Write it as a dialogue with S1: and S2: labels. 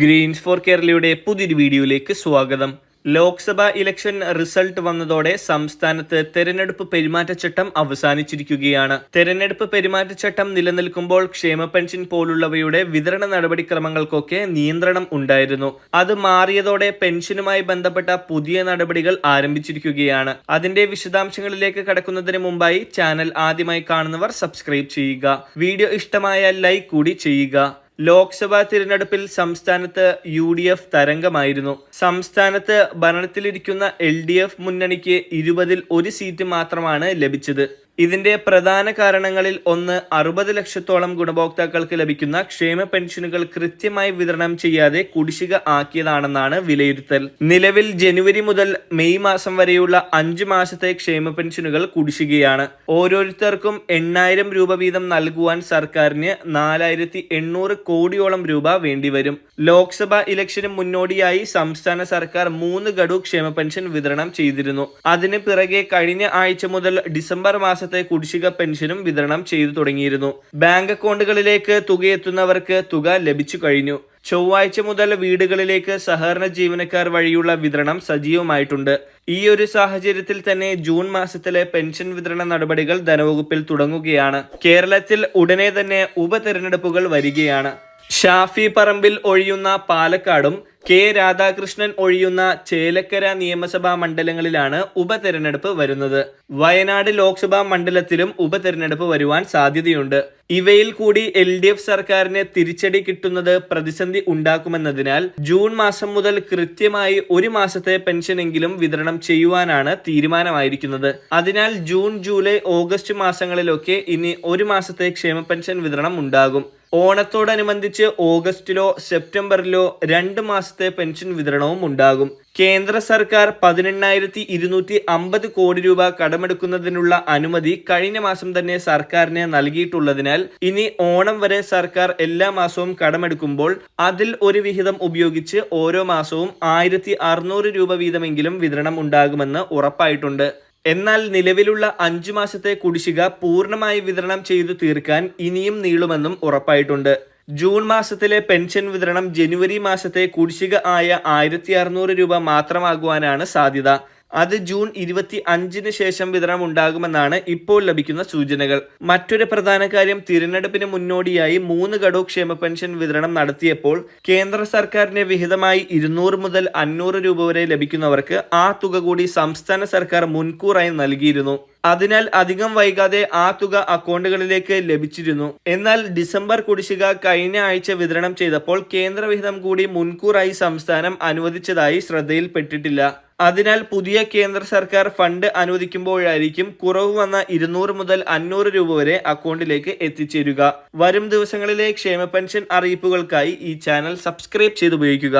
S1: Green's four കേരളയുടെ പുതിയൊരു വീഡിയോയിലേക്ക് സ്വാഗതം. ലോക്സഭാ ഇലക്ഷൻ റിസൾട്ട് വന്നതോടെ സംസ്ഥാനത്ത് തെരഞ്ഞെടുപ്പ് പെരുമാറ്റച്ചട്ടം അവസാനിച്ചിരിക്കുകയാണ്. തെരഞ്ഞെടുപ്പ് പെരുമാറ്റച്ചട്ടം നിലനിൽക്കുമ്പോൾ ക്ഷേമ പെൻഷൻ പോലുള്ളവയുടെ വിതരണ നടപടിക്രമങ്ങൾക്കൊക്കെ നിയന്ത്രണം ഉണ്ടായിരുന്നു. അത് മാറിയതോടെ പെൻഷനുമായി ബന്ധപ്പെട്ട പുതിയ നടപടികൾ ആരംഭിച്ചിരിക്കുകയാണ്. അതിന്റെ വിശദാംശങ്ങളിലേക്ക് കടക്കുന്നതിന് മുമ്പായി ചാനൽ ആദ്യമായി കാണുന്നവർ സബ്സ്ക്രൈബ് ചെയ്യുക. വീഡിയോ ഇഷ്ടമായ ലൈക്ക് കൂടി ചെയ്യുക. ലോക്സഭാ തിരഞ്ഞെടുപ്പിൽ സംസ്ഥാനത്ത് യു ഡി എഫ് തരംഗമായിരുന്നു. സംസ്ഥാനത്ത് ഭരണത്തിലിരിക്കുന്ന എൽ ഡി എഫ് മുന്നണിക്ക് ഇരുപതിൽ ഒരു സീറ്റ് മാത്രമാണ് ലഭിച്ചത്. ഇതിന്റെ പ്രധാന കാരണങ്ങളിൽ ഒന്ന് അറുപത് ലക്ഷത്തോളം ഗുണഭോക്താക്കൾക്ക് ലഭിക്കുന്ന ക്ഷേമ പെൻഷനുകൾ കൃത്യമായി വിതരണം ചെയ്യാതെ കുടിശ്ശിക ആക്കിയതാണെന്നാണ് വിലയിരുത്തൽ. നിലവിൽ ജനുവരി മുതൽ മെയ് മാസം വരെയുള്ള അഞ്ച് മാസത്തെ ക്ഷേമ പെൻഷനുകൾ കുടിശ്ശികയാണ്. ഓരോരുത്തർക്കും എണ്ണായിരം രൂപ വീതം നൽകുവാൻ സർക്കാരിന് നാലായിരത്തി കോടിയോളം രൂപ വേണ്ടിവരും. ലോക്സഭാ ഇലക്ഷന് മുന്നോടിയായി സംസ്ഥാന സർക്കാർ മൂന്ന് ഗഡു ക്ഷേമ പെൻഷൻ വിതരണം ചെയ്തിരുന്നു. അതിന് പിറകെ കഴിഞ്ഞ ആഴ്ച മുതൽ ഡിസംബർ മാസത്തെ കുടിശ്ശിക പെൻഷനും വിതരണം ചെയ്തു തുടങ്ങിയിരുന്നു. ബാങ്ക് അക്കൗണ്ടുകളിലേക്ക് തുകയെത്തുന്നവർക്ക് തുക ലഭിച്ചു കഴിഞ്ഞു. ചൊവ്വാഴ്ച മുതൽ വീടുകളിലേക്ക് സഹകരണ ജീവനക്കാർ വഴിയുള്ള വിതരണം സജീവമായിട്ടുണ്ട്. ഈ ഒരു സാഹചര്യത്തിൽ തന്നെ ജൂൺ മാസത്തിലെ പെൻഷൻ വിതരണ നടപടികൾ ധനവകുപ്പിൽ തുടങ്ങുകയാണ്. കേരളത്തിൽ ഉടനെ തന്നെ ഉപതെരഞ്ഞെടുപ്പുകൾ വരികയാണ്. ഷാഫി പറമ്പിൽ ഒഴിയുന്ന പാലക്കാടും കെ രാധാകൃഷ്ണൻ ഒഴിയുന്ന ചേലക്കര നിയമസഭാ മണ്ഡലങ്ങളിലാണ് ഉപതെരഞ്ഞെടുപ്പ് വരുന്നത്. വയനാട് ലോക്സഭാ മണ്ഡലത്തിലും ഉപതെരഞ്ഞെടുപ്പ് വരുവാൻ സാധ്യതയുണ്ട്. ഇവയിൽ കൂടി എൽ ഡി എഫ് സർക്കാരിന് തിരിച്ചടി കിട്ടുന്നത് പ്രതിസന്ധി ഉണ്ടാക്കുമെന്നതിനാൽ ജൂൺ മാസം മുതൽ കൃത്യമായി ഒരു മാസത്തെ പെൻഷനെങ്കിലും വിതരണം ചെയ്യുവാനാണ് തീരുമാനമായിരിക്കുന്നത്. അതിനാൽ ജൂൺ ജൂലൈ ഓഗസ്റ്റ് മാസങ്ങളിലൊക്കെ ഇനി ഒരു മാസത്തെ ക്ഷേമ പെൻഷൻ വിതരണം ഉണ്ടാകും. ഓണത്തോടനുബന്ധിച്ച് ഓഗസ്റ്റിലോ സെപ്റ്റംബറിലോ രണ്ട് മാസത്തെ പെൻഷൻ വിതരണവും ഉണ്ടാകും. കേന്ദ്ര സർക്കാർ പതിനെണ്ണായിരത്തി ഇരുന്നൂറ്റി അമ്പത് കോടി രൂപ കടമെടുക്കുന്നതിനുള്ള അനുമതി കഴിഞ്ഞ മാസം തന്നെ സർക്കാരിന് നൽകിയിട്ടുള്ളതിനാൽ ഇനി ഓണം വരെ സർക്കാർ എല്ലാ മാസവും കടമെടുക്കുമ്പോൾ അതിൽ ഒരു വിഹിതം ഉപയോഗിച്ച് ഓരോ മാസവും ആയിരത്തി രൂപ വീതമെങ്കിലും വിതരണം ഉണ്ടാകുമെന്ന് ഉറപ്പായിട്ടുണ്ട്. എന്നാൽ നിലവിലുള്ള അഞ്ചു മാസത്തെ കുടിശ്ശിക പൂർണമായി വിതരണം ചെയ്തു തീർക്കാൻ ഇനിയും നീളുമെന്നും ഉറപ്പായിട്ടുണ്ട്. ജൂൺ മാസത്തിലെ പെൻഷൻ വിതരണം ജനുവരി മാസത്തെ കുടിശ്ശിക ആയ ആയിരത്തി അറുന്നൂറ് രൂപ മാത്രമാകുവാനാണ് സാധ്യത. അത് ജൂൺ ഇരുപത്തി അഞ്ചിന് ശേഷം വിതരണം ഉണ്ടാകുമെന്നാണ് ഇപ്പോൾ ലഭിക്കുന്ന സൂചനകൾ. മറ്റൊരു പ്രധാന കാര്യം തിരഞ്ഞെടുപ്പിന് മുന്നോടിയായി മൂന്ന് ഗഡു ക്ഷേമ പെൻഷൻ വിതരണം നടത്തിയപ്പോൾ കേന്ദ്ര സർക്കാരിന്റെ വിഹിതമായി ഇരുന്നൂറ് മുതൽ അഞ്ഞൂറ് രൂപ വരെ ലഭിക്കുന്നവർക്ക് ആ തുക കൂടി സംസ്ഥാന സർക്കാർ മുൻകൂറായി നൽകിയിരുന്നു. അതിനാൽ അധികം വൈകാതെ ആ തുക അക്കൗണ്ടുകളിലേക്ക് ലഭിച്ചിരുന്നു. എന്നാൽ ഡിസംബർ കുടിശ്ശിക കഴിഞ്ഞ ആഴ്ച വിതരണം ചെയ്തപ്പോൾ കേന്ദ്ര വിഹിതം കൂടി മുൻകൂറായി സംസ്ഥാനം അനുവദിച്ചതായി ശ്രദ്ധയിൽപ്പെട്ടിട്ടില്ല. അതിനാൽ പുതിയ കേന്ദ്ര സർക്കാർ ഫണ്ട് അനുവദിക്കുമ്പോഴായിരിക്കും കുറവ് വന്ന ഇരുന്നൂറ് മുതൽ അഞ്ഞൂറ് രൂപ വരെ അക്കൗണ്ടിലേക്ക് എത്തിച്ചേരുക. വരും ദിവസങ്ങളിലെ ക്ഷേമ പെൻഷൻ അറിയിപ്പുകൾക്കായി ഈ ചാനൽ സബ്സ്ക്രൈബ് ചെയ്തുപയോഗിക്കുക.